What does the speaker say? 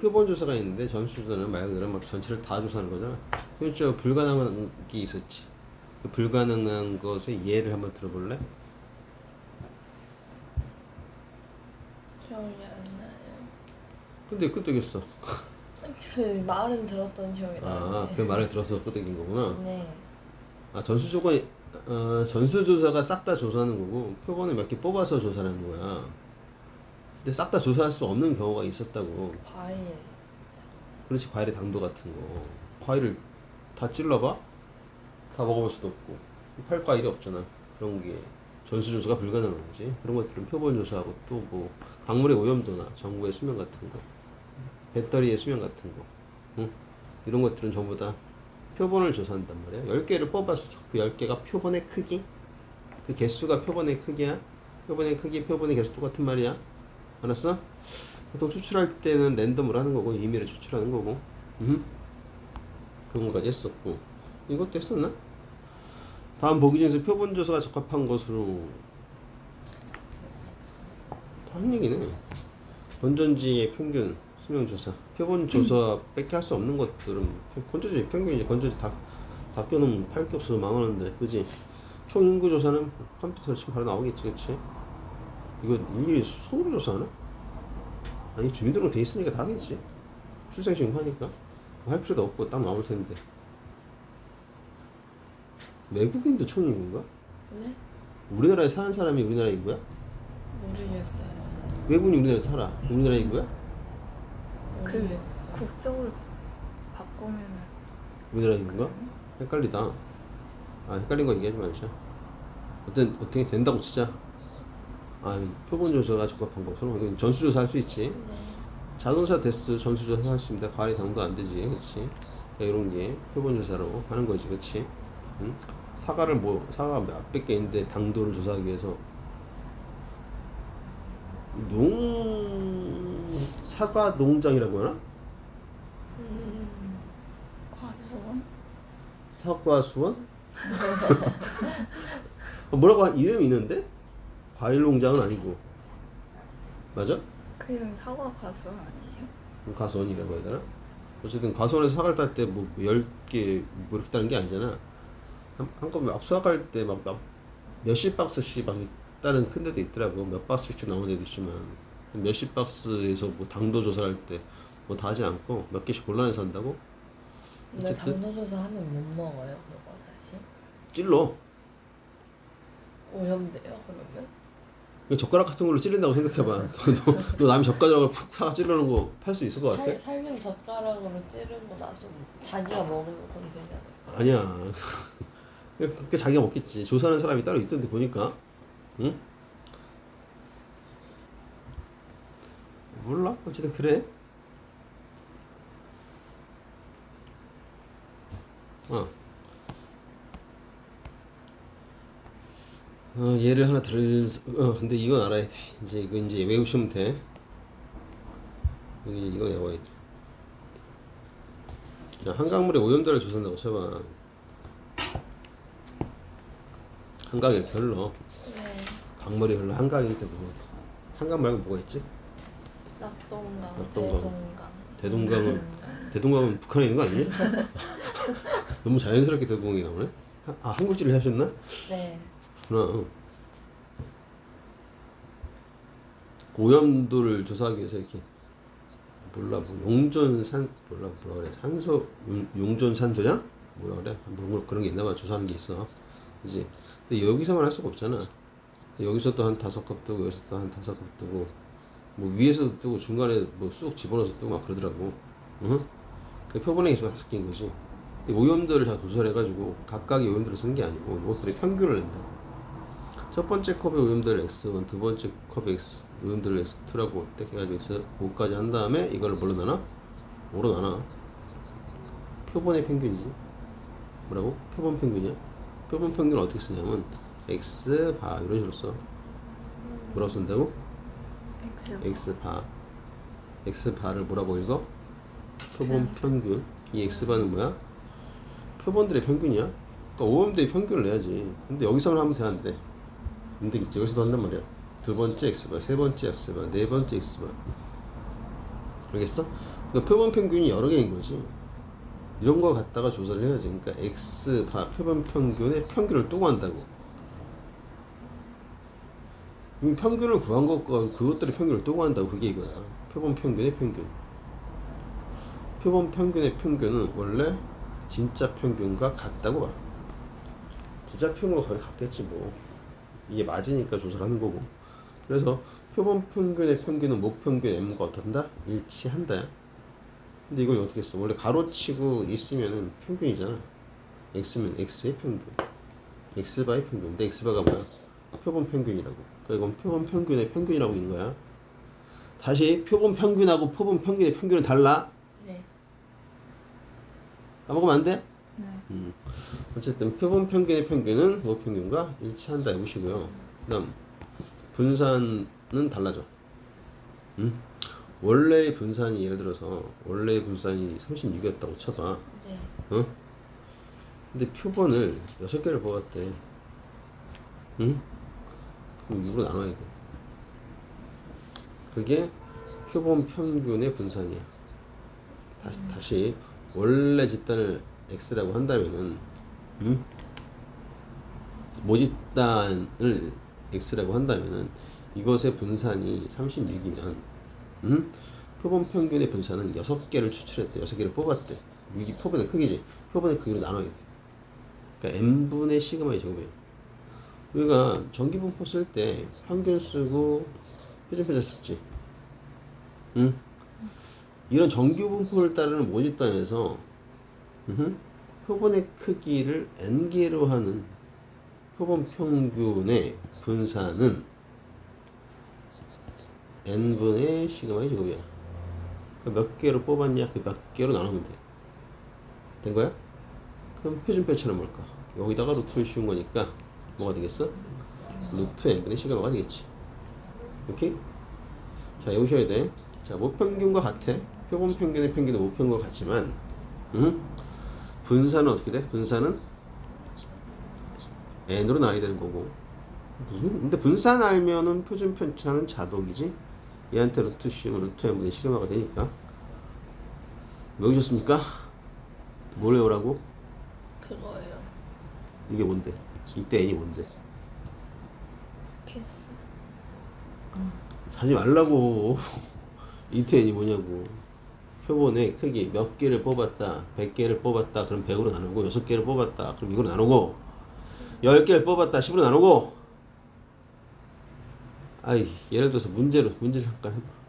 표본 조사가 있는데 전수 조사는 말 그대로 막 전체를 다 조사하는 거잖아. 그렇죠. 불가능한 게 있었지. 그 불가능한 것의 예를 한번 들어볼래? 기억이 안 나요. 근데 끄떡였어. 그 말은 들었던 기억이 아, 나는데. 그 말을 들어서 끄떡인 거구나. 네. 아, 전수조가 어, 전수조사가 싹 다 조사하는 거고 표본을 몇 개 뽑아서 조사하는 거야. 근데 싹 다 조사할 수 없는 경우가 있었다고. 과일. 그렇지 과일의 당도 같은 거. 과일을 다 찔러봐? 다 먹어볼 수도 없고 팔 과일이 없잖아. 그런 게 전수조사가 불가능한 거지. 그런 것들은 표본 조사하고 또 뭐 강물의 오염도나 전구의 수명 같은 거, 배터리의 수명 같은 거, 응? 이런 것들은 전부 다 표본을 조사한단 말이야. 10개를 뽑았어. 그 10개가 표본의 크기? 그 개수가 표본의 크기야? 표본의 크기, 표본의 개수 똑같은 말이야. 알았어? 보통 추출할 때는 랜덤으로 하는 거고, 임의로 추출하는 거고. 음. 그런 거까지 했었고. 이것도 했었나? 다음 보기 중에서 표본 조사가 적합한 것으로 한 얘기네. 건전지의 평균 수명 조사. 표본 조사 뺏게 할수 없는 것들은 건전지 평균이지. 건전지 다, 다 껴놓으면 팔 게 없어서 망하는데, 그지? 총 인구 조사는 컴퓨터로 치면 바로 나오겠지, 그치? 이거 일일이 손으로 조사하나? 아니, 주민등록 돼 있으니까 다 하겠지. 출생신고 하니까. 할 필요도 없고 딱 나올 텐데. 외국인도 총 인구인가? 네? 우리나라에 사는 사람이 우리나라 인구야? 모르겠어요. 외국인이 우리나라에 살아. 우리나라 인구야? 그 모르겠어요. 국적을 바꾸면 우리나라 인구인가? 헷갈리다. 아, 헷갈린 거 얘기하지 말자. 어떤, 어떻게 된다고 치자. 아, 표본 조사가 적합한 것으로. 전수조사 할 수 있지. 네. 자동차 테스트 전수조사 할 수 있습니다. 과리 당도 안 되지. 그치? 그러니까 이런 게 표본 조사로 하는 거지. 그치? 응? 사과를 뭐, 사과가 몇백 개 있는데 당도를 조사하기 위해서 농, 사과 농장이라고 하나? 음. 과수원 사과 수원? 어, 뭐라고 한 이름이 있는데? 과일 농장은 아니고. 맞아? 그냥 사과 과수원 아니에요? 과수원이라고 해야 되나? 어쨌든 과수원에서 사과를 딸 때 뭐 10개 뭐 이렇게 따는 게 아니잖아. 한, 한꺼번에 막 수확할 때 막 몇십 박스씩 막 따는 큰 데도 있더라고. 몇 박스씩 나오는 데도 있지만 몇십 박스에서 뭐 당도 조사할 때 뭐 다 하지 않고 몇 개씩 골라내서 한다고? 근데 어쨌든. 당도 조사 하면 못 먹어요, 그거 다시? 찔러. 오염돼요, 그러면? 이거 젓가락 같은 걸로 찔린다고 생각해봐. 너, 너, 너 남이 젓가락으로 푹 사과 찌르는 거 팔 수 있을 것 같아? 살, 살균 젓가락으로 찌르고 나서 자기가 먹으면 그건 되잖아요. 아니야. 그게 자기가 먹겠지. 조사하는 사람이 따로 있던데 보니까. 응? 몰라. 어쨌든 그래. 어. 어, 얘를 하나 들을, 수- 어, 근데 이건 알아야 돼. 이제 이거 이제 외우시면 돼. 여기 이거 외워야 돼. 자, 한강물의 오염도를 조사한다고 쳐봐. 한강에 이렇게 흘러. 네. 강물이 흘러 한강이 있다 뭐. 한강 말고 뭐가 있지? 낙동강, 낙동강. 대동강. 대동강은 대동강은 북한에 있는 거 아니냐? 너무 자연스럽게 대동강이 나오네. 하- 아 한국지를 하셨나? 네. 구나. 오염도를 조사하기 위해서 이렇게 몰라 뭐 용전산 몰라 뭐라 그래. 산소 용, 용전산소냐? 뭐라 그래? 뭐 그런 게 있나 봐. 조사하는 게 있어. 그지? 근데 여기서만 할 수가 없잖아. 여기서 또 한 다섯 컵 뜨고 여기서 또 한 다섯 컵 뜨고 뭐 위에서도 뜨고 중간에 뭐 쑥 집어넣어서 뜨고 막 그러더라고. 응? 그 표본의 개수가 섞인 거지. 오염도를 다 조사를 해가지고 각각의 오염도를 쓰는 게 아니고 이것들의 평균을 낸다 첫 번째 컵의 오염도를 X1, 두 번째 컵의 X, 오염도를 X2라고 딱 해가지고 X, 5까지 한 다음에 이걸 뭘로 나눠? 5로 나눠. 표본의 평균이지. 뭐라고? 표본 평균이야. 표본 평균을 어떻게 쓰냐면 X 바 이런 식으로 써. 뭐라고 쓴다고? X X 바. X 바를 뭐라고 읽어? 표본 평균. 이 X 바는 뭐야? 표본들의 평균이야. 그러니까 오염도의 평균을 내야지. 근데 여기서만 하면 되는데. 안 되겠지. 여기서도 한단 말이야. 두 번째 X바, 세 번째 X바, 네 번째 X바. 알겠어? 그러니까 표본 평균이 여러 개인 거지. 이런 거 갖다가 조사를 해야지. 그러니까 x 다 표본 평균의 평균을 또 구한다고. 이 평균을 구한 것과 그것들의 평균을 또 구한다고 그게 이거야. 표본 평균의 평균. 표본 평균의 평균은 원래 진짜 평균과 같다고 봐. 진짜 평균과 거의 같겠지 뭐. 이게 맞으니까 조사를 하는 거고. 그래서 표본 평균의 평균은 목 평균 m과 어떤다? 일치한다. 근데 이걸 어떻게 써? 원래 가로치고 있으면은 평균이잖아. x면 x의 평균. x 바의 평균. 근데 x 바가 뭐야? 표본 평균이라고. 그러니까 이건 표본 평균의 평균이라고 있는 거야. 다시 표본 평균하고 표본 평균의 평균은 달라. 네. 까먹으면 안 돼? 네. 음. 어쨌든 표본 평균의 평균은 목 평균과 일치한다 해보시고요. 그다음 분산은 달라져. 음? 원래의 분산이 예를 들어서 원래의 분산이 36이었다고 쳐봐. 네. 어? 근데 표본을 6개를 뽑았대. 응? 그럼 6으로 나눠야 돼. 그게 표본 평균의 분산이야. 다시, 다시 원래 집단을 x라고 한다면은 응? 모집단을 x라고 한다면은 이것의 분산이 36이면 응? 표본 평균의 분산은 6개를 추출했대. 6개를 뽑았대. 이게 표본의 크기지. 표본의 크기로 나눠야 돼. 그러니까 n분의 시그마의 제곱이에요. 우리가 전기분포 쓸 때 평균 쓰고 표준표준 썼지. 응? 이런 정규분포를 따르는 모집단에서 표본의 크기를 n개로 하는 표본 평균의 분산은 n분의 시그마의 제곱이야. 그몇 개로 뽑았냐? 그 몇 개로 나누면 돼. 된 거야? 그럼 표준표처럼 뭘까? 여기다가 루트를 씌운 거니까 뭐가 되겠어? 루트 n분의 시그마가 되겠지. 오케이? 자, 외우셔야 돼. 자, 모평균과 같아. 표본 평균의 평균은 모평균과 같지만, 응? 분산은 어떻게 돼? 분산은 n으로 나와야 되는 거고. 무슨? 근데 분산 알면은 표준 편차는 자동이지. 얘한테 루트 씌우면 루트 n분의 시그마가 되니까. 외우셨습니까? 뭘 외우라고? 그거예요. 이게 뭔데? 이때 n이 뭔데? 개수. 하지 말라고. 이때 n이 뭐냐고. 표본의 크기 몇 개를 뽑았다. 100개를 뽑았다. 그럼 100으로 나누고 6개를 뽑았다. 그럼 이걸로 나누고 10개를 뽑았다. 10으로 나누고 아이, 예를 들어서 문제로 문제 잠깐 해봐.